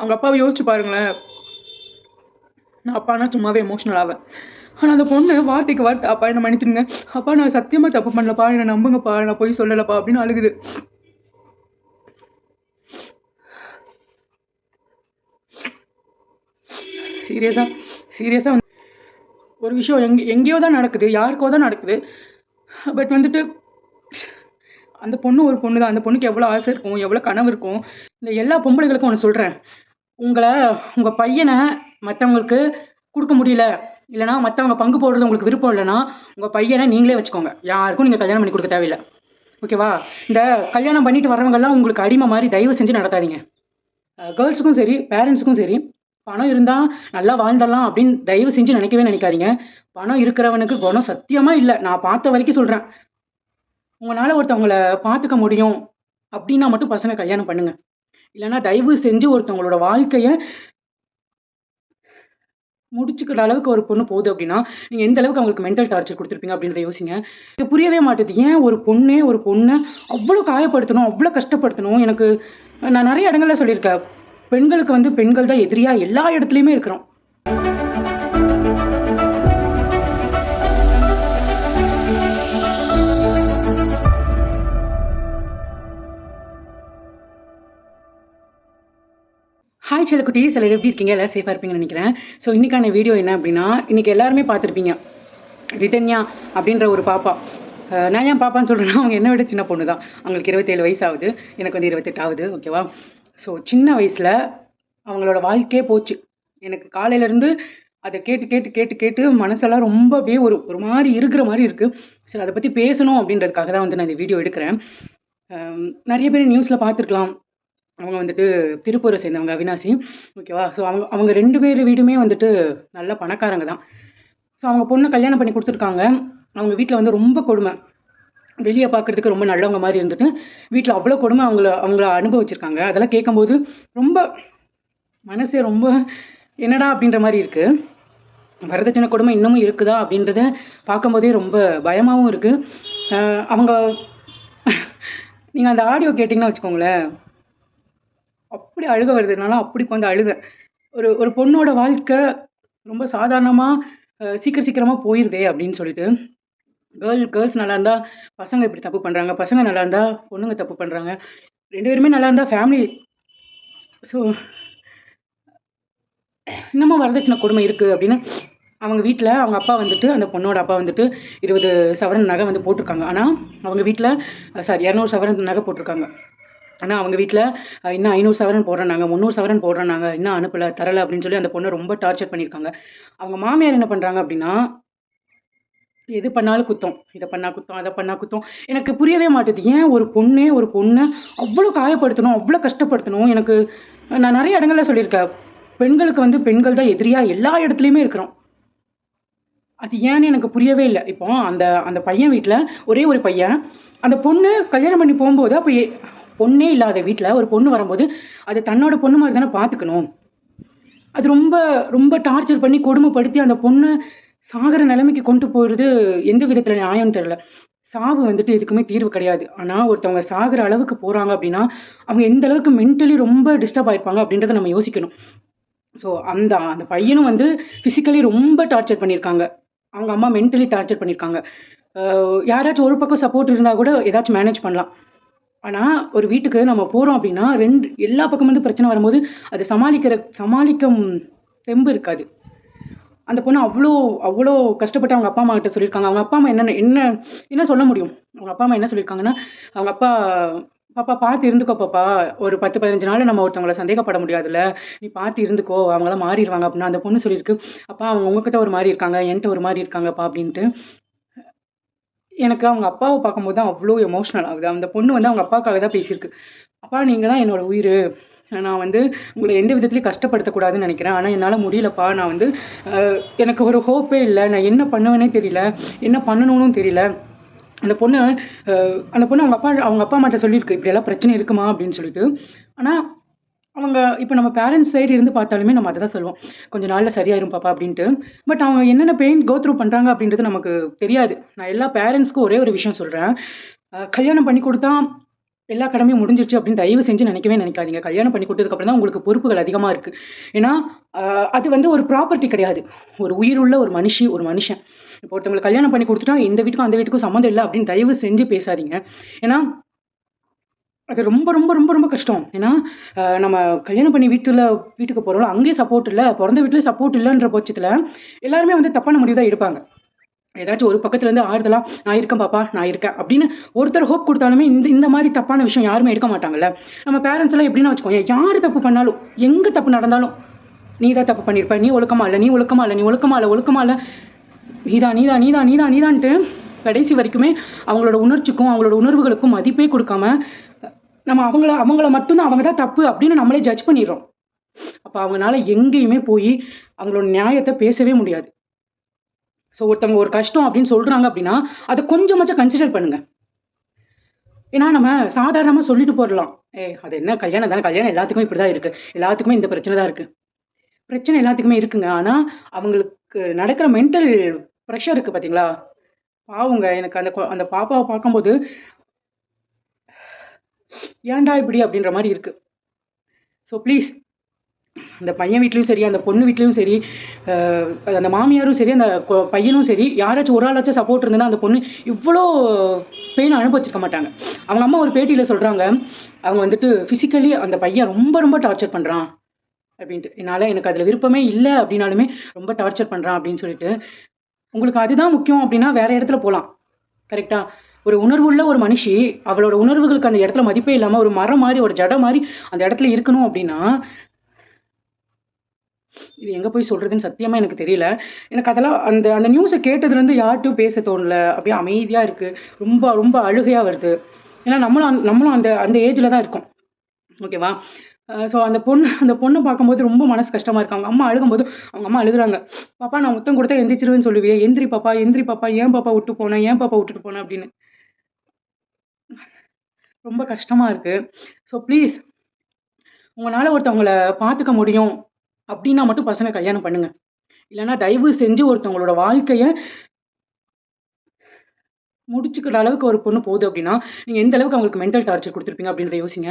அவங்க அப்பாவை யோசிச்சு பாருங்களேன். நான் அப்பானா சும்மாவே எமோஷ்னல் ஆவேன். ஆனால் அந்த பொண்ணு வார்த்தைக்கு வார்த்தை அப்பா என்ன மன்னிச்சிருங்க அப்பா நான் சத்தியமாக தப்பு பண்ணலப்பா. என்னை நம்புங்கப்பா. நான் போய் சொல்லலப்பா. அப்படின்னு அழுகுது. சீரியஸாக சீரியஸாக வந்து ஒரு விஷயம் எங்கே எங்கேயோ தான் நடக்குது யாருக்கோ தான் நடக்குது. பட் வந்துட்டு அந்த பொண்ணு ஒரு பொண்ணு தான் அந்த பொண்ணுக்கு எவ்வளோ ஆசை இருக்கும் எவ்வளோ கனவு இருக்கும். இந்த எல்லா பொம்பளைகளுக்கும் ஒன்று சொல்கிறேன் உங்களை உங்கள் பையனை மற்றவங்களுக்கு கொடுக்க முடியல இல்லைனா மற்றவங்க பங்கு போடுறது உங்களுக்கு விருப்பம் இல்லைன்னா உங்கள் பையனை நீங்களே வச்சுக்கோங்க. யாருக்கும் நீங்கள் கல்யாணம் பண்ணி கொடுக்க தேவையில்லை. ஓகேவா இந்த கல்யாணம் பண்ணிட்டு வரவங்கெல்லாம் உங்களுக்கு அடிமை மாதிரி தயவு செஞ்சு நடத்தாதீங்க. கேர்ள்ஸுக்கும் சரி பேரண்ட்ஸுக்கும் சரி பணம் இருந்தால் நல்லா வாழ்ந்துடலாம் அப்படின்னு தயவு செஞ்சு நினைக்கவே நினைக்காதீங்க. பணம் இருக்கிறவனுக்கு குணம் சத்தியமாக இல்லை. நான் பார்த்த வரைக்கும் சொல்கிறேன் உங்களால் ஒருத்தவங்கள பார்த்துக்க முடியும் அப்படின்னா மட்டும் பசங்க கல்யாணம் பண்ணுங்கள் இல்லைன்னா தயவு செஞ்சு ஒருத்தவங்களோட வாழ்க்கையை முடிச்சுக்கிற அளவுக்கு ஒரு பொண்ணு போகுது அப்படின்னா நீங்கள் எந்த அளவுக்கு அவங்களுக்கு மென்டல் டார்ச்சர் கொடுத்துருப்பீங்க அப்படின்றத யோசிங்க. இது புரியவே மாட்டேது. ஏன் ஒரு பொண்ணே ஒரு பொண்ணை அவ்வளோ காயப்படுத்தணும் அவ்வளோ கஷ்டப்படுத்தணும்? எனக்கு நான் நிறைய இடங்களில் சொல்லியிருக்கேன். பெண்களுக்கு வந்து பெண்கள் தான் எதிரியாக எல்லா இடத்துலையுமே இருக்கிறோம். ஹாய் செல்லக்குட்டி சிலர் எப்படி இருக்கீங்க? எல்லோரும் சேஃபாக இருப்பீங்கன்னு நினைக்கிறேன். ஸோ இன்றைக்கான வீடியோ என்ன அப்படின்னா இன்றைக்கி எல்லாருமே பார்த்துருப்பீங்க. ரிதன்யா அப்படின்ற ஒரு பாப்பா. நான் ஏன் பாப்பான்னு சொல்கிறேன்னா அவங்க என்னை விட சின்ன பொண்ணு தான். அவங்களுக்கு இருபத்தேழு வயசு ஆகுது எனக்கு வந்து இருபத்தெட்டு ஆகுது ஓகேவா ஸோ சின்ன வயசில் அவங்களோட வாழ்க்கையே போச்சு. எனக்கு காலையிலேருந்து அதை கேட்டு கேட்டு கேட்டு கேட்டு மனசெல்லாம் ரொம்ப அப்படியே ஒரு ஒரு மாதிரி இருக்கிற மாதிரி இருக்குது சரி அதை பற்றி பேசணும் அப்படின்றதுக்காக தான் வந்து நான் இந்த வீடியோ எடுக்கிறேன். நிறைய பேர் நியூஸில் பார்த்துருக்கலாம். அவங்க வந்துட்டு திருப்பூரை சேர்ந்தவங்க அவினாசி. ஓகேவா ஸோ அவங்க அவங்க ரெண்டு பேர் வீடுமே வந்துட்டு நல்ல பணக்காரங்க தான். ஸோ அவங்க பொண்ணை கல்யாணம் பண்ணி கொடுத்துருக்காங்க. அவங்க வீட்டில் வந்து ரொம்ப கொடுமை. வெளியே பார்க்குறதுக்கு ரொம்ப நல்லவங்க மாதிரி இருந்துட்டு வீட்டில் அவ்வளோ கொடுமை அவங்கள அவங்கள அனுபவிச்சிருக்காங்க. அதெல்லாம் கேட்கும்போது ரொம்ப மனசே ரொம்ப என்னடா அப்படின்ற மாதிரி இருக்குது வரதட்சணை கொடுமை இன்னமும் இருக்குதா அப்படின்றத பார்க்கும்போதே ரொம்ப பயமாகவும் இருக்குது அவங்க நீங்கள் அந்த ஆடியோ கேட்டிங்கன்னா வச்சுக்கோங்களேன். அப்படி அழுக வருது. என்னால் அப்படி வந்து அழுதேன். ஒரு ஒரு பொண்ணோட வாழ்க்கை ரொம்ப சாதாரணமாக சீக்கிரம் சீக்கிரமாக போயிடுதே அப்படின்னு சொல்லிட்டு கேர்ள் கேர்ள்ஸ் நல்லா இருந்தால் பசங்க இப்படி தப்பு பண்ணுறாங்க பசங்க நல்லா இருந்தால் பொண்ணுங்க தப்பு பண்ணுறாங்க ரெண்டு பேருமே நல்லா இருந்தால் ஃபேமிலி ஸோ இன்னமும் வரதட்சணை கொடுமை இருக்குது அப்படின்னு அவங்க வீட்டில் அவங்க அப்பா வந்துட்டு அந்த பொண்ணோட அப்பா வந்துட்டு இருபது சவரன் நகை வந்து போட்டிருக்காங்க. ஆனால் அவங்க வீட்டில் சாரி இரநூறு சவரன் நகை போட்டிருக்காங்க. ஆனால் அவங்க வீட்டில் இன்னும் ஐநூறு சவரன் போடுறேன் நாங்கள் முந்நூறு சவரன் போடுறோம் நாங்கள் இன்னும் அனுப்பலை தரலை அப்படின்னு சொல்லி அந்த பொண்ணை ரொம்ப டார்ச்சர் பண்ணியிருக்காங்க. அவங்க மாமியார் என்ன பண்ணுறாங்க அப்படின்னா எது பண்ணாலும் குத்தம். இதை பண்ணா குத்தம் அதை பண்ணா குத்தம். எனக்கு புரியவே மாட்டுது. ஏன் ஒரு பொண்ணே ஒரு பொண்ணை அவ்வளோ காயப்படுத்தணும் அவ்வளோ கஷ்டப்படுத்தணும்? எனக்கு நான் நிறைய இடங்கள்ல சொல்லியிருக்கேன். பெண்களுக்கு வந்து பெண்கள் தான் எதிரியாக எல்லா இடத்துலையுமே இருக்கிறோம். அது ஏன்னு எனக்கு புரியவே இல்லை. இப்போ அந்த அந்த பையன் வீட்டில் ஒரே ஒரு பையன். அந்த பொண்ணு கல்யாணம் பண்ணி போகும்போது அப்போ பொண்ணே இல்லாத வீட்டில் ஒரு பொண்ணு வரும்போது அது தன்னோட பொண்ணு மாதிரி தானே பார்த்துக்கணும் அது ரொம்ப ரொம்ப டார்ச்சர் பண்ணி கொடுமைப்படுத்தி அந்த பொண்ணு சாகிற நிலைமைக்கு கொண்டு போகிறது எந்த விதத்தில் நியாயம்னு தெரியல. சாவு வந்துட்டு எதுக்குமே தீர்வு கிடையாது. ஆனால் ஒருத்தவங்க சாகிற அளவுக்கு போகிறாங்க அப்படின்னா அவங்க எந்த அளவுக்கு மென்டலி ரொம்ப டிஸ்டர்ப் ஆயிருப்பாங்க அப்படின்றத நம்ம யோசிக்கணும். ஸோ அந்த அந்த பையனும் வந்து ஃபிசிக்கலி ரொம்ப டார்ச்சர் பண்ணியிருக்காங்க. அவங்க அம்மா மென்டலி டார்ச்சர் பண்ணியிருக்காங்க. யாராச்சும் ஒரு பக்கம் சப்போர்ட் இருந்தால் கூட ஏதாச்சும் மேனேஜ் பண்ணலாம். ஆனால் ஒரு வீட்டுக்கு நம்ம போகிறோம் அப்படின்னா ரெண்டு எல்லா பக்கம் வந்து பிரச்சனை வரும்போது அது சமாளிக்கிற சமாளிக்கும் தெம்பு இருக்காது. அந்த பொண்ணு அவ்வளோ அவ்வளோ கஷ்டப்பட்டு அவங்க அப்பா அம்மா கிட்ட சொல்லியிருக்காங்க. அவங்க அப்பா அம்மா என்ன என்ன என்ன சொல்ல முடியும்? அவங்க அப்பா அம்மா என்ன சொல்லியிருக்காங்கன்னா அவங்க அப்பா பாப்பா பார்த்து இருந்துக்கோ பாப்பா. ஒரு பத்து பதினஞ்சு நாள் நம்ம ஒருத்தவங்கள சந்தேகப்பட முடியாதுல்ல. நீ பார்த்து இருந்துக்கோ அவங்களாம் மாறிடுவாங்க அப்படின்னா அந்த பொண்ணு சொல்லியிருக்கு அப்பா அவங்க உங்ககிட்ட ஒரு மாதிரி இருக்காங்க என்கிட்ட ஒரு மாதிரி இருக்காங்கப்பா அப்படின்ட்டு. எனக்கு அவங்க அப்பாவை பார்க்கும்போது தான் அவ்வளோ எமோஷ்னல் ஆகுது. அந்த பொண்ணு வந்து அவங்க அப்பாவுக்காக தான் பேசியிருக்கு. அப்பா நீங்கள் தான் என்னோட உயிர். நான் வந்து உங்களை எந்த விதத்துலையும் கஷ்டப்படுத்தக்கூடாதுன்னு நினைக்கிறேன். ஆனால் என்னால் முடியலப்பா. நான் வந்து எனக்கு ஒரு ஹோப்பே இல்லை. நான் என்ன பண்ணுவேனே தெரியல. என்ன பண்ணணும்னு தெரியல. அந்த பொண்ணு அந்த பொண்ணு அவங்க அப்பா அவங்க அப்பா அம்மாட்ட சொல்லியிருக்கு. இப்படியெல்லாம் பிரச்சனை இருக்குமா? அப்படின்னு சொல்லிட்டு. ஆனால் அவங்க இப்போ நம்ம பேரண்ட்ஸ் சைடு இருந்து பார்த்தாலுமே நம்ம அதை தான் சொல்லுவோம். கொஞ்சம் நாளில் சரியாயிரும் பாப்பா அப்படின்ட்டு. பட் அவங்க என்னென்ன பெயின் கோ த்ரூ பண்ணுறாங்க அப்படின்றது நமக்கு தெரியாது. நான் எல்லா பேரண்ட்ஸ்க்கும் ஒரே ஒரு விஷயம் சொல்கிறேன் கல்யாணம் பண்ணி கொடுத்தா எல்லா கடமையும் முடிஞ்சிருச்சு அப்படின்னு தயவு செஞ்சு நினைக்கவே நினைக்காதீங்க. கல்யாணம் பண்ணி கொடுத்ததுக்கப்புறம் தான் உங்களுக்கு பொறுப்புகள் அதிகமாக இருக்குது ஏன்னா அது வந்து ஒரு ப்ராப்பர்ட்டி கிடையாது. ஒரு உயிர் உள்ள ஒரு மனுஷி ஒரு மனுஷன். இப்போ ஒருத்தவங்களுக்கு கல்யாணம் பண்ணி கொடுத்துட்டா இந்த வீட்டுக்கும் அந்த வீட்டுக்கும் சம்மந்தம் இல்லை அப்படின்னு தயவு செஞ்சு பேசாதீங்க. ஏன்னா அது ரொம்ப ரொம்ப ரொம்ப ரொம்ப கஷ்டம். ஏன்னா நம்ம கல்யாணம் பண்ணி வீட்டில் வீட்டுக்கு போகிறோம் அங்கேயும் சப்போர்ட் இல்லை பிறந்த வீட்டில் சப்போர்ட் இல்லைன்ற பட்சத்தில் எல்லாருமே வந்து தப்பான முடிவு தான் எடுப்பாங்க. ஏதாச்சும் ஒரு பக்கத்துலேருந்து ஆறுதலாக நான் இருக்கேன் பாப்பா நான் இருக்கேன் அப்படின்னு ஒருத்தர் ஹோப் கொடுத்தாலுமே இந்த இந்த மாதிரி தப்பான விஷயம் யாருமே எடுக்க மாட்டாங்கல்ல. நம்ம பேரண்ட்ஸ் எல்லாம் எப்படின்னு வச்சுக்கோங்க யார் தப்பு பண்ணாலும் எங்கே தப்பு நடந்தாலும் நீ தான் தப்பு பண்ணியிருப்ப நீ ஒழுக்கமா இல்லை நீ ஒழுக்கமா இல்லை நீ ஒழுக்கமா இல்லை ஒழுக்கமா இல்லை நீதான் நீதான் நீதான் நீதான் நீதான்ட்டு கடைசி வரைக்குமே அவங்களோட உணர்ச்சிக்கும் அவங்களோட உணர்வுகளுக்கும் மதிப்பே கொடுக்காம நம்ம அவங்கள அவங்கள மட்டும்தான் அவங்க தான் தப்பு அப்படின்னு நம்மளே ஜட்ஜ் பண்ணிடுறோம். அப்போ அவங்களால எங்கேயுமே போய் அவங்களோட நியாயத்தை பேசவே முடியாது. ஸோ ஒருத்தவங்க ஒரு கஷ்டம் அப்படின்னு சொல்கிறாங்க அப்படின்னா அதை கொஞ்சமாச்சும் கன்சிடர் பண்ணுங்கள் ஏன்னா நம்ம சாதாரணமாக சொல்லிட்டு போடலாம் ஏ அது என்ன கல்யாணம் தானே? கல்யாணம் எல்லாத்துக்குமே இப்படி தான் இருக்குது எல்லாத்துக்குமே இந்த பிரச்சனை தான் இருக்குது பிரச்சனை எல்லாத்துக்குமே இருக்குங்க. ஆனால் அவங்களுக்கு நடக்கிற மென்டல் ப்ரெஷர் இருக்குது பார்த்தீங்களா பாவங்க. எனக்கு அந்த கொ- அந்த பாப்பாவை பார்க்கும்போது ஏன்டா இப்படி அப்படின்ற மாதிரி இருக்குது ஸோ ப்ளீஸ் அந்த பையன் வீட்லேயும் சரி அந்த பொண்ணு வீட்லேயும் சரி அந்த மாமியாரும் சரி அந்த பையனும் சரி யாராச்சும் ஒரு ஆளாச்சும் சப்போர்ட் இருந்ததுன்னா அந்த பொண்ணு இவ்வளோ பெயின் அனுபவிச்சிருக்க மாட்டாங்க. அவங்க அம்மா ஒரு பேட்டியில் சொல்கிறாங்க அவங்க வந்துட்டு ஃபிசிக்கலி அந்த பையன் ரொம்ப ரொம்ப டார்ச்சர் பண்ணுறான் அப்படின்ட்டு. என்னால் எனக்கு அதில் விருப்பமே இல்லை அப்படின்னாலுமே ரொம்ப டார்ச்சர் பண்ணுறான் அப்படின்னு சொல்லிட்டு. உங்களுக்கு அதுதான் முக்கியம் அப்படின்னா வேறு இடத்துல போகலாம் கரெக்டாக ஒரு உணர்வுள்ள ஒரு மனுஷி அவளோட உணர்வுகளுக்கு அந்த இடத்துல மதிப்பே இல்லாமல் ஒரு மரம் மாதிரி ஒரு ஜடம் மாதிரி அந்த இடத்துல இருக்கணும் அப்படின்னா இது எங்கே போய் சொல்கிறதுன்னு சத்தியமாக எனக்கு தெரியல. எனக்கு அதெல்லாம் அந்த அந்த நியூஸை கேட்டதுலேருந்து யார்ட்டும் பேச தோணல. அப்படியே அமைதியாக இருக்குது ரொம்ப ரொம்ப அழுகையாக வருது. ஏன்னா நம்மளும் நம்மளும் அந்த அந்த ஏஜில் தான் இருக்கோம். ஓகேவா ஸோ அந்த பொண்ணு அந்த பொண்ணை பார்க்கும்போது ரொம்ப மனசு கஷ்டமாக இருக்கு. அவங்க அம்மா அழுகும்போது அவங்க அம்மா அழுகுறாங்க. பாப்பா நான் முத்தம் கொடுத்தா எந்திரிச்சிருவேன்னு சொல்லுவியே. எந்திரி பாப்பா எந்திரி பாப்பா. ஏன் பாப்பா விட்டு போனேன் ஏன் பாப்பா விட்டுட்டு போனேன் அப்படின்னு. ரொம்ப கஷ்டமாக இருக்குது ஸோ ப்ளீஸ் உங்களால் ஒருத்தவங்கள பார்த்துக்க முடியும். அப்படின்னா மட்டும் பசங்க கல்யாணம் பண்ணுங்கள் இல்லைன்னா தயவு செஞ்சு ஒருத்தவங்களோட வாழ்க்கையை முடிச்சுக்கிற அளவுக்கு ஒரு பொண்ணு போகுது அப்படின்னா நீங்கள் எந்த அளவுக்கு அவங்களுக்கு மென்டல் டார்ச்சர் கொடுத்துருப்பீங்க அப்படின்றத யோசிங்க.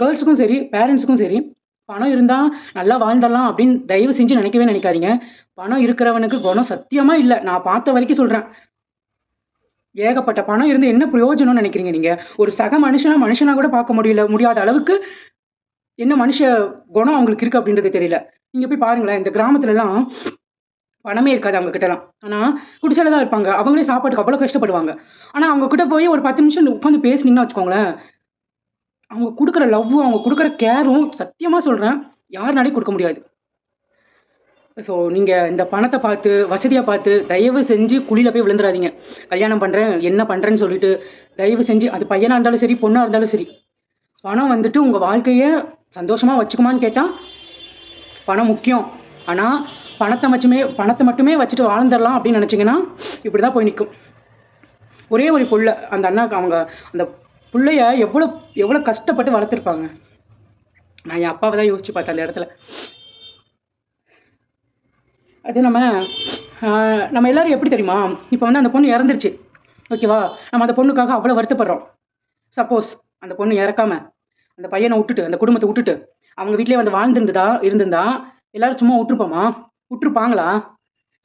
கேர்ள்ஸுக்கும் சரி பேரண்ட்ஸுக்கும் சரி பணம் இருந்தால் நல்லா வாழ்ந்துடலாம் அப்படின்னு தயவு செஞ்சு நினைக்கவே நினைக்காதீங்க. பணம் இருக்கிறவனுக்கு குணம் சத்தியமாக இல்லை. நான் பார்த்த வரைக்கும் சொல்கிறேன் ஏகப்பட்ட பணம் இருந்து என்ன பிரயோஜனம்னு நினைக்கிறீங்க நீங்கள் ஒரு சக மனுஷனா மனுஷனா கூட பார்க்க முடியல முடியாத அளவுக்கு என்ன மனுஷ குணம் அவங்களுக்கு இருக்குது அப்படின்றது தெரியல. நீங்கள் போய் பாருங்களேன் இந்த கிராமத்துலலாம் பணமே இருக்காது அவங்க கிட்டலாம். ஆனால் குடிச்சால தான் இருப்பாங்க. அவங்களே சாப்பாட்டுக்கு அவ்வளோ கஷ்டப்படுவாங்க. ஆனால் அவங்க கிட்ட போய் ஒரு பத்து நிமிஷம் உட்காந்து பேசுனீங்கன்னா வச்சுக்கோங்களேன் அவங்க கொடுக்குற லவ்வும் அவங்க கொடுக்குற கேரும் சத்தியமாக சொல்கிறேன் யாருனாலையும் கொடுக்க முடியாது. ஸோ நீங்கள் இந்த பணத்தை பார்த்து வசதியை பார்த்து தயவு செஞ்சு குழியில் போய் விழுந்துடாதீங்க கல்யாணம் பண்ணுறேன் என்ன பண்ணுறேன்னு சொல்லிட்டு தயவு செஞ்சு அது பையனாக இருந்தாலும் சரி பொண்ணாக இருந்தாலும் சரி பணம் வந்துட்டு உங்கள் வாழ்க்கையை சந்தோஷமாக வச்சுக்குமான்னு கேட்டால் பணம் முக்கியம். ஆனால் பணத்தை மட்டுமே பணத்தை மட்டுமே வச்சுட்டு வாழ்ந்துடலாம் அப்படின்னு நினச்சிங்கன்னா இப்படி தான் போய் நிற்கும் ஒரே ஒரு புள்ள அந்த அண்ணாக்கு அவங்க அந்த பிள்ளைய எவ்வளோ எவ்வளோ கஷ்டப்பட்டு வளர்த்துருப்பாங்க. நான் என் அப்பாவை தான் யோசிச்சு பார்த்தேன் அந்த இடத்துல. அது நம்ம நம்ம எல்லாரும் எப்படி தெரியுமா? இப்போ வந்து அந்த பொண்ணு இறந்துருச்சு. ஓகேவா? நம்ம அந்த பொண்ணுக்காக அவ்வளோ வருத்தப்படுறோம். சப்போஸ் அந்த பொண்ணு இறக்காம அந்த பையனை விட்டுட்டு அந்த குடும்பத்தை விட்டுட்டு அவங்க வீட்டிலே வந்து வாழ்ந்துருந்ததா இருந்திருந்தா எல்லாரும் சும்மா விட்டுருப்போமா? விட்டுருப்பாங்களா?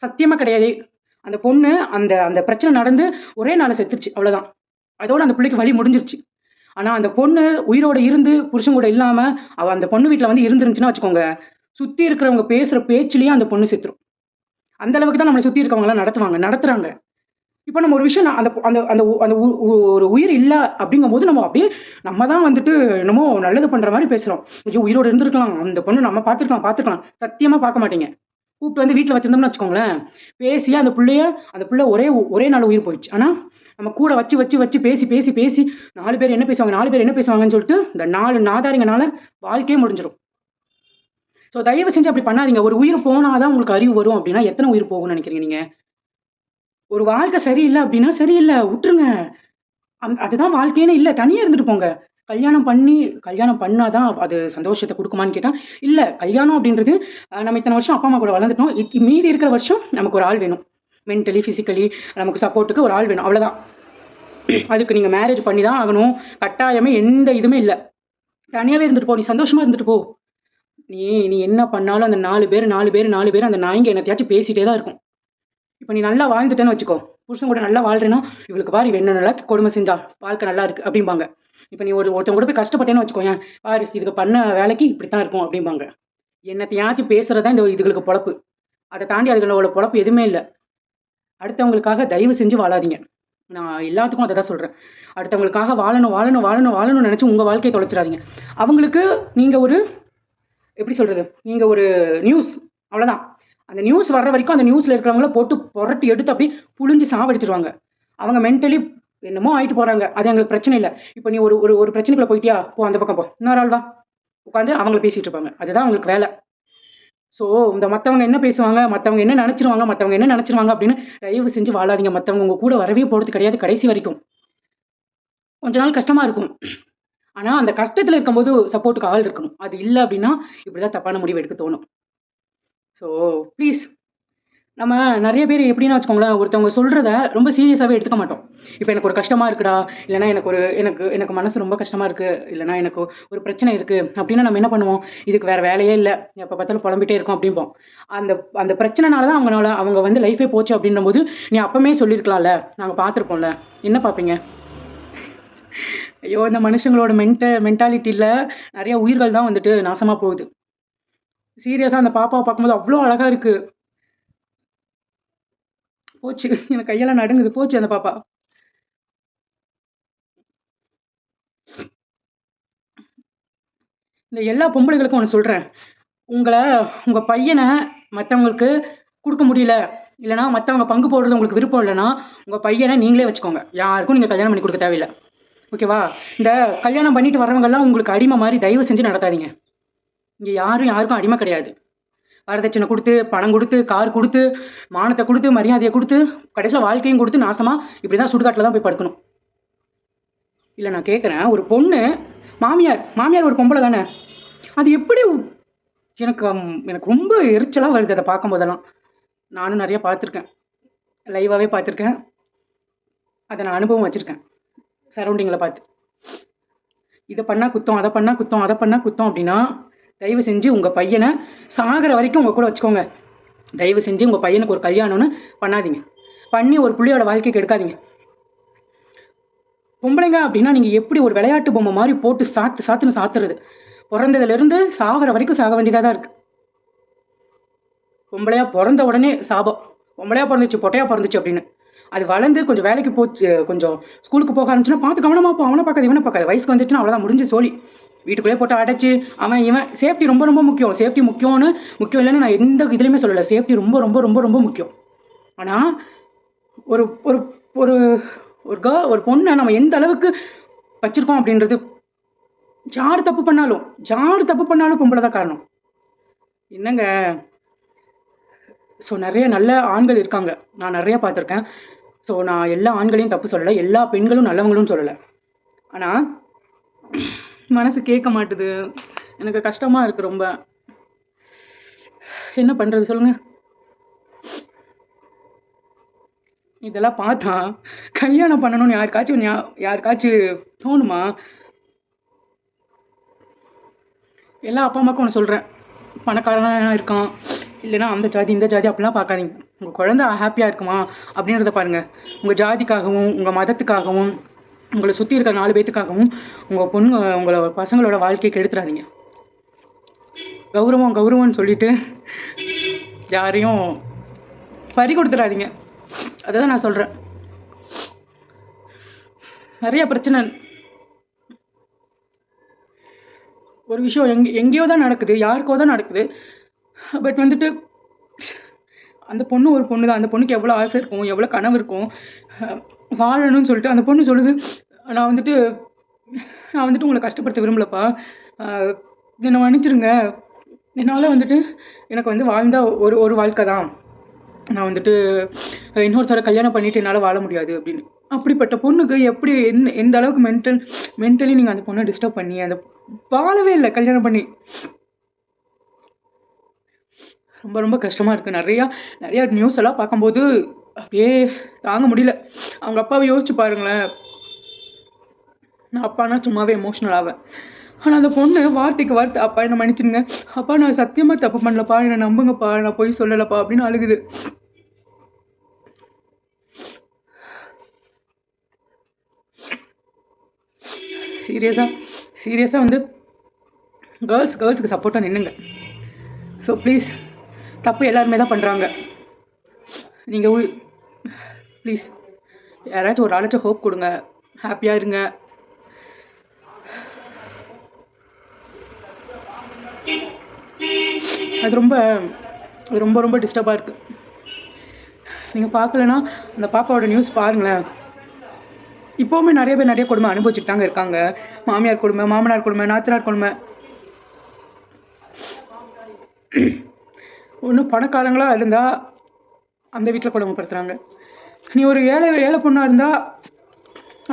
சத்தியமாக கிடையாது. அந்த பொண்ணு அந்த அந்த பிரச்சனை நடந்து ஒரே நாள் செத்துருச்சு அவ்வளோதான் அதோட அந்த பிள்ளைக்கு வழி முடிஞ்சிருச்சு. ஆனால் அந்த பொண்ணு உயிரோட இருந்து புருஷன் கூட இல்லாமல் அவள் அந்த பொண்ணு வீட்டில் வந்து இருந்துருந்துச்சுன்னா வச்சுக்கோங்க சுற்றி இருக்கிறவங்க பேசுகிற பேச்சுலேயே அந்த பொண்ணு செத்துரும். அந்த அளவுக்கு தான் நம்மளை சுற்றி இருக்கவங்களாம் நடத்துவாங்க நடத்துகிறாங்க இப்போ நம்ம ஒரு விஷயம் அந்த அந்த அந்த உ- அந்த ஒரு உயிர் இல்லை அப்படிங்கும்போது நம்ம அப்படியே நம்ம தான் வந்துட்டு என்னமோ நல்லது பண்ணுற மாதிரி பேசுகிறோம் ஐயோ உயிரோடு இருந்திருக்கலாம் அந்த பொண்ணு நம்ம பார்த்துருக்கலாம் பார்த்துருக்கலாம். சத்தியமாக பார்க்க மாட்டீங்க. கூப்பிட்டு வந்து வீட்டில் வச்சிருந்தோம்னு வச்சுக்கோங்களேன் பேசி அந்த பிள்ளைய அந்த பிள்ளை ஒரே ஒரே நாள் உயிர் போயிடுச்சு. ஆனால் நம்ம கூட வச்சு வச்சு வச்சு பேசி பேசி பேசி நாலு பேர் என்ன பேசுவாங்க நாலு பேர் என்ன பேசுவாங்கன்னு சொல்லிட்டு இந்த நாலு நாதாரிங்கனால வாழ்க்கையே முடிஞ்சிடும் ஸோ தயவு செஞ்சு அப்படி பண்ணாதீங்க. ஒரு உயிர் போனாதான் உங்களுக்கு அறிவு வரும் அப்படின்னா எத்தனை உயிர் போகும்னு நினைக்கிறீங்க நீங்க? ஒரு வாழ்க்கை சரியில்லை அப்படின்னா சரியில்லை விட்டுருங்க. அந் அதுதான் வாழ்க்கையேன்னு இல்லை தனியாக இருந்துட்டு போங்க. கல்யாணம் பண்ணி கல்யாணம் பண்ணாதான் அது சந்தோஷத்தை கொடுக்குமான்னு கேட்டால் இல்லை கல்யாணம் அப்படின்றது நம்ம இத்தனை வருஷம் அப்பா அம்மா கூட வளர்ந்துட்டோம். இ- மீதி இருக்கிற வருஷம் நமக்கு ஒரு ஆள் வேணும். மென்டலி ஃபிசிக்கலி நமக்கு சப்போர்ட்டுக்கு ஒரு ஆள் வேணும். அவ்வளோதான் அதுக்கு நீங்கள் மேரேஜ் பண்ணி தான் ஆகணும். கட்டாயமே எந்த இதுவுமே இல்லை. தனியாகவே இருந்துட்டு போ. நீ சந்தோஷமாக இருந்துட்டு போ. நீ நீ என்ன பண்ணாலும் அந்த நாலு பேர் நாலு பேர் நாலு பேர் அந்த நாய்ங்க என்னத்தையாச்சும் பேசிகிட்டே தான் இருக்கும். இப்போ நீ நல்லா வாழ்ந்துட்டேன்னு வச்சுக்கோ. புருஷன் கூட நல்லா வாழ்றேன்னா இவளுக்கு பாரு என்ன நல்லா கொடுமை செஞ்சா வாழ்க்கை நல்லா இருக்கு அப்படிம்பாங்க. இப்போ நீ ஒரு ஒருத்தவங்க கூட போய் கஷ்டப்பட்டேன்னு வச்சுக்கோயேன் பாரு இதுக்கு பண்ண வேலைக்கு இப்படி தான் இருக்கும் அப்படிம்பாங்க. என்னத்தையாச்சும் பேசுறது தான் இந்த இதுகளுக்கு பொழப்பு. அதை தாண்டி அதுகளோட பொழப்பு எதுவுமே இல்லை. அடுத்தவங்களுக்காக தயவு செஞ்சு வாழாதீங்க. நான் எல்லாத்துக்கும் அதை தான் சொல்கிறேன் அடுத்தவங்களுக்காக வாழணும் வாழணும் வாழணும் வாழணும்னு நினச்சி உங்கள் வாழ்க்கையை தொலைச்சிடாதீங்க. அவங்களுக்கு நீங்கள் ஒரு எப்படி சொல்கிறது நீங்கள் ஒரு நியூஸ் அவ்வளோதான் அந்த நியூஸ் வர்ற வரைக்கும் அந்த நியூஸில் இருக்கிறவங்கள போட்டு புரட்டி எடுத்து அப்படியே புழிஞ்சு சாவடிச்சிருவாங்க. அவங்க மென்டலி என்னமோ ஆகிட்டு போகிறாங்க அது எங்களுக்கு பிரச்சனை இல்லை. இப்போ நீ ஒரு ஒரு ஒரு பிரச்சனைக்குள்ளே போயிட்டியா? போ அந்த பக்கம் போ. இன்னொரு ஆள் வா. உட்காந்து அவங்கள பேசிகிட்டு இருப்பாங்க. அதுதான் அவங்களுக்கு வேலை. ஸோ இந்த மற்றவங்க என்ன பேசுவாங்க? மற்றவங்க என்ன நினச்சிருவாங்க? மற்றவங்க என்ன நினச்சிருவாங்க? அப்படின்னு தயவு செஞ்சு வாழாதீங்க. மற்றவங்க உங்கள் கூட வரவே போகிறது கிடையாது கடைசி வரைக்கும். கொஞ்ச நாள் கஷ்டமாக இருக்கும். ஆனால் அந்த கஷ்டத்தில் இருக்கும்போது சப்போர்ட்டுக்கு ஆள் இருக்கணும். அது இல்லை அப்படின்னா இப்படி தான் தப்பான முடிவு எடுக்க தோணும். ஸோ ப்ளீஸ் நம்ம நிறைய பேர் எப்படின்னு வச்சுக்கோங்களேன் ஒருத்தவங்க சொல்கிறத ரொம்ப சீரியஸாகவே எடுத்துக்க மாட்டோம். இப்போ எனக்கு ஒரு கஷ்டமாக இருக்குடா இல்லைனா எனக்கு ஒரு எனக்கு எனக்கு மனசு ரொம்ப கஷ்டமாக இருக்குது இல்லைனா எனக்கு ஒரு பிரச்சனை இருக்குது அப்படின்னா நம்ம என்ன பண்ணுவோம்? இதுக்கு வேறு வேலையே இல்லை. எப்போ பார்த்தாலும் புலம்பிட்டே இருக்கோம் அப்படிம்போம். அந்த அந்த பிரச்சனைனால தான் அவங்களால அவங்க வந்து லைஃபே போச்சு அப்படின்ற போது நீ அப்போமே சொல்லியிருக்கலாம்ல. நாங்கள் பார்த்துருப்போம்ல. என்ன பார்ப்பீங்க? ஐயோ இந்த மனுஷங்களோட மென்ட மென்டாலிட்டியில் நிறைய உயிர்கள் தான் வந்துட்டு நாசமாக போகுது. சீரியஸாக அந்த பாப்பாவை பார்க்கும்போது அவ்வளோ அழகாக இருக்குது போச்சு. எனக்கு கையெல்லாம் நடுங்குது. போச்சு அந்த பாப்பா. இந்த எல்லா பொம்பளைகளுக்கும் ஒன்று சொல்கிறேன் உங்களை உங்கள் பையனை மற்றவங்களுக்கு கொடுக்க முடியல இல்லைனா மற்றவங்க பங்கு போடுறது உங்களுக்கு விருப்பம் இல்லைன்னா உங்கள் பையனை நீங்களே வச்சுக்கோங்க. யாருக்கும் நீங்கள் கல்யாணம் பண்ணி கொடுக்க தேவையில்லை. ஓகேவா? இந்த கல்யாணம் பண்ணிட்டு வரவங்கெல்லாம் உங்களுக்கு அடிமை மாதிரி தயவு செஞ்சு நடத்தாதீங்க. இங்கே யாரும் யாருக்கும் அடிமை கிடையாது. வரதட்சணை கொடுத்து பணம் கொடுத்து கார் கொடுத்து மானத்தை கொடுத்து மரியாதையை கொடுத்து கடைசியில் வாழ்க்கையும் கொடுத்து நாசமாக இப்படி தான் சுடுகாட்டில் தான் போய் படுக்கணும். இல்லை நான் கேட்குறேன் ஒரு பொண்ணு மாமியார் மாமியார் ஒரு பொம்பளை தானே? அது எப்படி எனக்கு எனக்கு ரொம்ப எரிச்சலாக வருது அதை பார்க்கும்போதெல்லாம். நானும் நிறைய பார்த்துருக்கேன். லைவாகவே பார்த்துருக்கேன். அதை நான் அனுபவம் வச்சுருக்கேன். சரௌண்டிங்கில் பார்த்து இதை பண்ணால் குத்தம் அதை பண்ணால் குத்தம் அதை பண்ணால் குத்தம் அப்படின்னா தயவு செஞ்சு உங்கள் பையனை சாகிற வரைக்கும் உங்கள் கூட வச்சுக்கோங்க. தயவு செஞ்சு உங்கள் பையனுக்கு ஒரு கல்யாணம்னு பண்ணாதீங்க. பண்ணி ஒரு பிள்ளையோட வாழ்க்கைக்கு எடுக்காதீங்க. பொம்பளைங்க அப்படின்னா நீங்கள் எப்படி ஒரு விளையாட்டு பொம்மை மாதிரி போட்டு சாத்து சாத்துன்னு சாத்துறது? பிறந்ததுலேருந்து சாகிற வரைக்கும் சாக வேண்டியதாக தான் இருக்குது பொம்பளையாக பிறந்த உடனே சாபம். பொம்பளையா பிறந்துச்சு பொட்டையாக பிறந்துச்சு அப்படின்னு. அது வளர்ந்து கொஞ்சம் வேலைக்கு போச்சு கொஞ்சம் ஸ்கூலுக்கு போக ஆரம்பிச்சுன்னா பார்த்து கவனமாக போ அவனை பார்க்காது இவனை பார்க்காது. வயசுக்கு வந்துச்சுன்னா அவ்வளோதான் முடிஞ்சு சோழி. வீட்டுக்குள்ளே போட்டு அடைச்சி அவன் இவன் சேஃப்டி ரொம்ப ரொம்ப முக்கியம். சேஃப்டி முக்கியம்னு முக்கியம் இல்லைன்னு நான் எந்த இதுலையுமே சொல்லலை. சேஃப்டி ரொம்ப ரொம்ப ரொம்ப ரொம்ப முக்கியம். ஆனால் ஒரு ஒரு ஒரு ஒரு க ஒரு பொண்ணை நம்ம எந்த அளவுக்கு வச்சுருக்கோம் அப்படின்றது யார் தப்பு பண்ணாலும் யார் தப்பு பண்ணாலும் பொம்பளை தான் காரணம். என்னங்க? ஸோ நிறைய நல்ல ஆண்கள் இருக்காங்க. நான் நிறைய பார்த்துருக்கேன். ஸோ நான் எல்லா ஆண்களையும் தப்பு சொல்லலை எல்லா பெண்களும் நல்லவங்களும் சொல்லலை. ஆனால் மனசு கேட்க மாட்டுது. எனக்கு கஷ்டமாக இருக்குது ரொம்ப. என்ன பண்ணுறது சொல்லுங்கள் இதெல்லாம் பார்த்தா கல்யாணம் பண்ணணும்னு யாருக்காச்சும் யாருக்காச்சும் தோணுமா? எல்லா அப்பா அம்மாவுக்கும் ஒன்று சொல்கிறேன் பணக்காரனாக இருக்கான். இல்லைன்னா அந்த ஜாதி இந்த ஜாதி அப்படிலாம் பார்க்காதீங்க. உங்கள் குழந்தை ஹாப்பியாக இருக்குமா? அப்படின்றத பாருங்கள் உங்கள் ஜாதிக்காகவும் உங்கள் மதத்துக்காகவும் உங்களை சுற்றி இருக்கிற நாலு பேத்துக்காகவும் உங்கள் பொண்ணு உங்களை பசங்களோட வாழ்க்கையை கெடுத்துறாதீங்க. கௌரவம் கௌரவம்னு சொல்லிட்டு யாரையும் பறி கொடுத்துடாதீங்க அதை தான் நான் சொல்கிறேன் நிறைய பிரச்சனை. ஒரு விஷயம் எங் எங்கேயோ தான் நடக்குது யாருக்கோ தான் நடக்குது. பட் வந்துட்டு அந்த பொண்ணு ஒரு பொண்ணு தான் அந்த பொண்ணுக்கு எவ்வளோ ஆசை இருக்கும் எவ்வளோ கனவு இருக்கும் வாழணும்னு சொல்லிட்டு அந்த பொண்ணு சொல்லுது நான் வந்துட்டு நான் வந்துட்டு உங்களை கஷ்டப்படுத்த விரும்பலப்பா. என்னை மன்னிச்சிருங்க. என்னால் வந்துட்டு எனக்கு வந்து வாழ்ந்த ஒரு ஒரு வாழ்க்கை தான் நான் வந்துட்டு இன்னொருத்தரை கல்யாணம் பண்ணிட்டு என்னால் வாழ முடியாது அப்படின்னு. அப்படிப்பட்ட பொண்ணுக்கு எப்படி எந்த எந்த அளவுக்கு மென்டல் மென்டலி நீங்கள் அந்த பொண்ணை டிஸ்டர்ப் பண்ணி அந்த வாழவே இல்லை கல்யாணம் பண்ணி. ரொம்ப ரொம்ப கஷ்டமாக இருக்குது நிறையா நிறையா நியூஸ் எல்லாம் பார்க்கும்போது அப்படியே தாங்க முடியல. அவங்க அப்பாவை யோசிச்சு பாருங்களேன். நான் அப்பானா சும்மாவே எமோஷ்னல் ஆவேன். ஆனால் அந்த பொண்ணு வார்த்தைக்கு வார்த்தை அப்பா என்ன மன்னிச்சிடுங்க. அப்பா நான் சத்தியமாக தப்பு பண்ணலப்பா. என்னை நம்புங்கப்பா. நான் போய் சொல்லலப்பா. அப்படின்னு அழுகுது. சீரியஸாக சீரியஸாக வந்து கேர்ள்ஸ் கேர்ள்ஸுக்கு சப்போர்ட்டாக நின்னுங்க ஸோ ப்ளீஸ் தப்பு எல்லாருமே தான் பண்ணுறாங்க நீங்கள் ப்ளீஸ் யாராச்சும் ஒரு ஆளாச்சும் ஹோப் கொடுங்க. ஹாப்பியாக இருங்க. அது ரொம்ப அது ரொம்ப ரொம்ப டிஸ்டர்பாக இருக்குது நீங்கள் பார்க்கலனா அந்த பாப்பாவோட நியூஸ் பாருங்களேன். இப்போவுமே நிறைய பேர் நிறைய கொடுமை அனுபவிச்சுட்டு தாங்க இருக்காங்க. மாமியார் கொடுமை மாமனார் கொடுமை நாத்தனார் கொடுமை. ஒன்றும் பணக்காரங்களாக இருந்தால் அந்த வீட்டில் கொடுமைப்படுத்துகிறாங்க நீ ஒரு ஏழை ஏழை பொண்ணாக இருந்தால்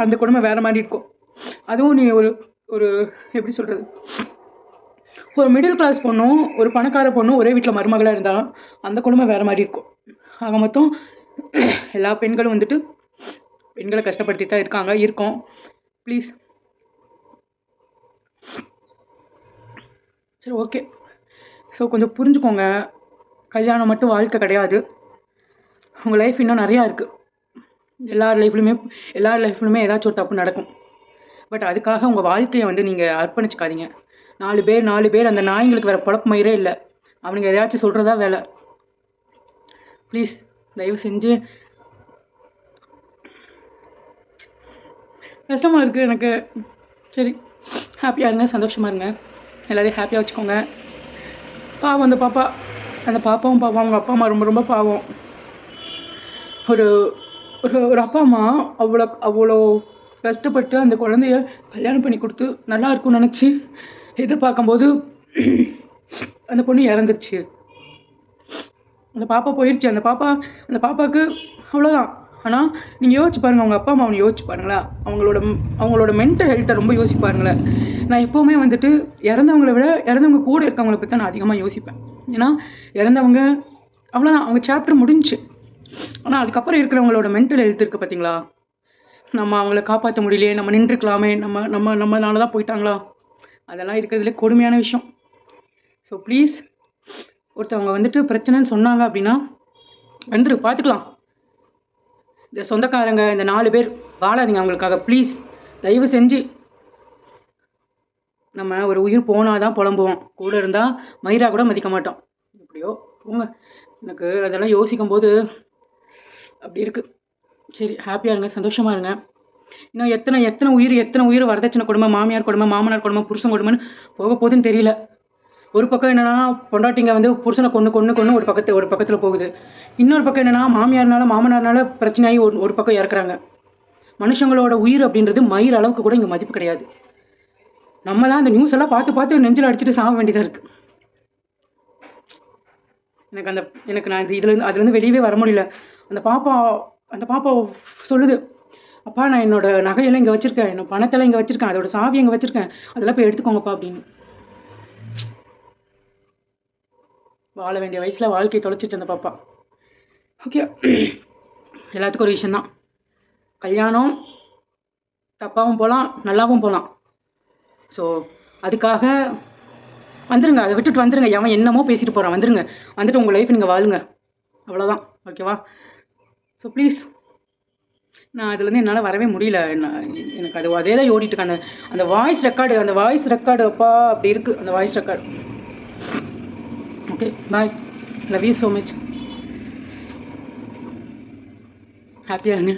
அந்த கொடுமை வேறு மாதிரி இருக்கும். அதுவும் நீ ஒரு ஒரு எப்படி சொல்கிறது ஒரு மிடில் கிளாஸ் பொண்ணும் ஒரு பணக்கார பொண்ணும் ஒரே வீட்டில் மருமகளாக இருந்தாலும் அந்த குடும்பம் வேறு மாதிரி இருக்கும். ஆக மொத்தம் எல்லா பெண்களும் வந்துட்டு பெண்களை கஷ்டப்படுத்தி தான் இருக்காங்க இருக்கோம். ப்ளீஸ் சரி ஓகே ஸோ கொஞ்சம் புரிஞ்சுக்கோங்க. கல்யாணம் மட்டும் வாழ்க்கை கிடையாது. உங்கள் லைஃப் இன்னும் நிறையா இருக்குது எல்லார் லைஃப்லையுமே எல்லார் லைஃப்லையுமே ஏதாச்சும் ஒரு தப்பு நடக்கும். பட் அதுக்காக உங்கள் வாழ்க்கையை வந்து நீங்கள் அர்ப்பணிச்சுக்காதீங்க. நாலு பேர் நாலு பேர் அந்த நாய்ங்களுக்கு வேறு குழப்பமயிரே இல்லை. அவனுங்க எதையாச்சும் சொல்கிறதா வேலை. ப்ளீஸ் தயவு செஞ்சு. கஷ்டமாக இருக்குது எனக்கு. சரி ஹாப்பியாக இருங்க சந்தோஷமாக இருங்க. எல்லோரையும் ஹாப்பியாக வச்சுக்கோங்க. பாவம் அந்த பாப்பா. அந்த பாப்பாவும் பாவம் அவங்க அப்பா அம்மா ரொம்ப ரொம்ப பாவம். ஒரு ஒரு ஒரு அப்பா அம்மா அவ்வளோ அவ்வளோ கஷ்டப்பட்டு அந்த குழந்தைய கல்யாணம் பண்ணி கொடுத்து நல்லா இருக்கும்னு நினச்சி எதிர்பார்க்கும்போது அந்த பொண்ணு இறந்துருச்சு. அந்த பாப்பா போயிடுச்சு அந்த பாப்பா அந்த பாப்பாவுக்கு அவ்வளோதான். ஆனால் நீங்கள் யோசிச்சு பாருங்கள் அவங்க அப்பா அம்மா அவனை யோசிச்சு பாருங்களா? அவங்களோட அவங்களோட மென்டல் ஹெல்த்தை ரொம்ப யோசிப்பாருங்களேன் நான் எப்போவுமே வந்துட்டு இறந்தவங்களை விட இறந்தவங்க கூட இருக்கவங்கள பற்றி நான் அதிகமாக யோசிப்பேன். ஏன்னா இறந்தவங்க அவ்வளோதான் அவங்க சாப்டர் முடிஞ்சு. ஆனால் அதுக்கப்புறம் இருக்கிறவங்களோட மென்டல் ஹெல்த் இருக்குது பார்த்தீங்களா நம்ம அவங்கள காப்பாற்ற முடியலையே நம்ம நின்றுக்கலாமே நம்ம நம்ம நம்மளால தான் போயிட்டாங்களா? அதெல்லாம் இருக்கிறதுல கொடுமையான விஷயம். ஸோ ப்ளீஸ் ஒருத்தவங்க வந்துட்டு பிரச்சனைன்னு சொன்னாங்க அப்படின்னா வந்துரு பார்த்துக்கலாம் இந்த சொந்தக்காரங்க இந்த நாலு பேர் வாழாதீங்க அவங்களுக்காக. ப்ளீஸ் தயவு செஞ்சு நம்ம ஒரு உயிர் போனால் தான் புலம்புவோம். கூட இருந்தால் மயிரா கூட மதிக்க மாட்டோம். எப்படியோ போங்க. எனக்கு அதெல்லாம் யோசிக்கும் போது அப்படி இருக்குது சரி ஹாப்பியாக இருங்க சந்தோஷமாக இருங்க. இன்னும் எத்தனை எத்தனை உயிர் எத்தனை உயிர் வரதட்சணை கொடுமை மாமியார் கொடுமை மாமனார் கொடுமை புருஷன் கொடுமைன்னு போக போகுதுன்னு தெரியல. ஒரு பக்கம் என்னென்னா பொண்டாட்டிங்க வந்து புருஷனை கொண்டு கொண்டு கொண்டு ஒரு பக்கத்து ஒரு பக்கத்தில் போகுது. இன்னொரு பக்கம் என்னென்னா மாமியார்னால மாமனார்னால பிரச்சனையாகி ஒரு ஒரு பக்கம் இறக்குறாங்க. மனுஷங்களோட உயிர் அப்படின்றது மயிர் அளவுக்கு கூட இங்கே மதிப்பு கிடையாது. நம்ம தான் அந்த நியூஸ் எல்லாம் பார்த்து பார்த்து நெஞ்சில் அடிச்சுட்டு சாக வேண்டியதாக இருக்குது எனக்கு அந்த எனக்கு நான் இது இதுலேருந்து அதுலேருந்து வெளியவே வர முடியல. அந்த பாப்பா அந்த பாப்பா சொல்லுது அப்பா நான் என்னோட நகையெல்லாம் இங்கே வச்சுருக்கேன். என்னோட பணத்தெல்லாம் இங்கே வச்சுருக்கேன். அதோட சாவி இங்கே வச்சுருக்கேன். அதெல்லாம் போய் எடுத்துக்கோங்கப்பா அப்படின்னு. வாழ வேண்டிய வயசில் வாழ்க்கையை தொலைச்சிச்சு அந்த பாப்பா. ஓகே எல்லாத்துக்கும் ஒரு விஷயந்தான் கல்யாணம் தப்பாகவும் போகலாம் நல்லாவும் போகலாம் ஸோ அதுக்காக வந்துருங்க. அதை விட்டுட்டு வந்துடுங்க எவன் என்னமோ பேசிட்டு போகிறான் வந்துடுங்க வந்துட்டு உங்கள் லைஃப் நீங்கள் வாழுங்க. அவ்வளோதான் ஓகேவா ஸோ ப்ளீஸ் நான் அதுலேருந்து என்னால் வரவே முடியல. என்ன எனக்கு அது அதே தான் ஓடிட்டுருக்கு அந்த அந்த வாய்ஸ் ரெக்கார்டு அந்த வாய்ஸ் ரெக்கார்டு அப்பா அப்படி இருக்குது அந்த voice record okay bye love you so much ஹாப்பியாக இருங்க